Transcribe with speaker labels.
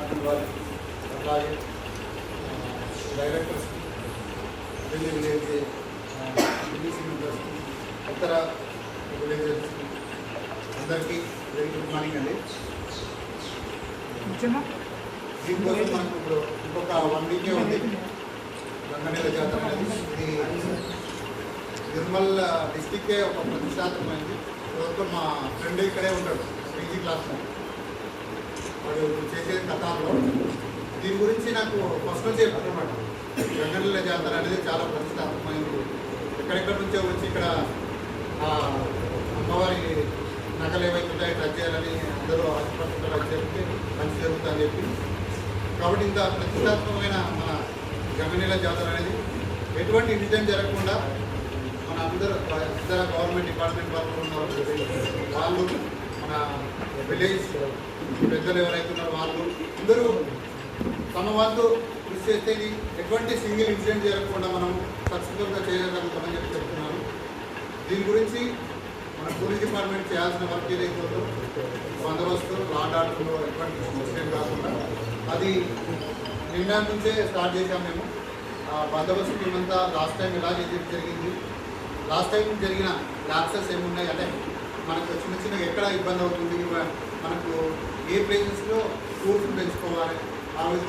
Speaker 1: Department వారికి అలాగే directors village village ఇతర విలేజెస్ అందరికీ వెరీ గుడ్ మార్నింగ్ అండి. దీనికోసం మనకు ఇప్పుడు ఇంకొక వన్ వీకే ఉంది. గంగనేల జాతర అనేది. ఇది నిర్మల్ డిస్టిక్కే ఒక ప్రతిష్టాత్మకమైంది. మా ఫ్రెండ్ ఇక్కడే ఉంటాడు పీజీ క్లాస్లో. చేసే కథాల్లో దీని గురించి నాకు ఫస్ట్ నుంచి చెప్పారన్నమాట గంగనేల జాతర అనేది చాలా ప్రతిష్టాత్మకమైనది ఎక్కడెక్కడి నుంచో వచ్చి ఇక్కడ అమ్మవారి నగలు ఏవైతుంటాయి టచ్ చేయాలని అందరూ ఆశపడుతుంటారు అని చెప్పి మంచి జరుగుతుందని చెప్పి. కాబట్టి ఇంత ప్రతిష్టాత్మకమైన మన గంగనీళ్ళ జాతర అనేది ఎటువంటి ఇన్సిడెంట్ జరగకుండా మన అందరూ ఇతర గవర్నమెంట్ డిపార్ట్మెంట్ వాళ్ళు ఉన్నారు. వాళ్ళు మన విలేజ్ పెద్దలు ఎవరైతే ఉన్నారో వాళ్ళు అందరూ తమ వంతు కృషి చేస్తే ఎటువంటి సింగిల్ ఇన్సిడెంట్ జరగకుండా మనం సక్సెస్ఫుల్గా చేయగలుగుతామని చెప్పి చెప్తున్నాను దీని గురించి మన పోలీస్ డిపార్ట్మెంట్ చేయాల్సిన వర్క్ ఏదైతే బందోబస్తు లాండ్ ఆర్డర్లో ఎటువంటి ఇన్సిడెంట్ కాకుండా అది నిన్న నుంచే స్టార్ట్ చేశాం మేము. ఆ బందోబస్తు మేమంతా లాస్ట్ టైం ఎలా చేసి జరిగింది. లాస్ట్ టైం జరిగిన ల్యాప్సెస్ ఏమున్నాయి అంటే మనకు చిన్న చిన్న ఎక్కడ ఇబ్బంది అవుతుంది మనకు ఏ ప్లేసెస్లో టూర్స్ పెంచుకోవాలి ఆ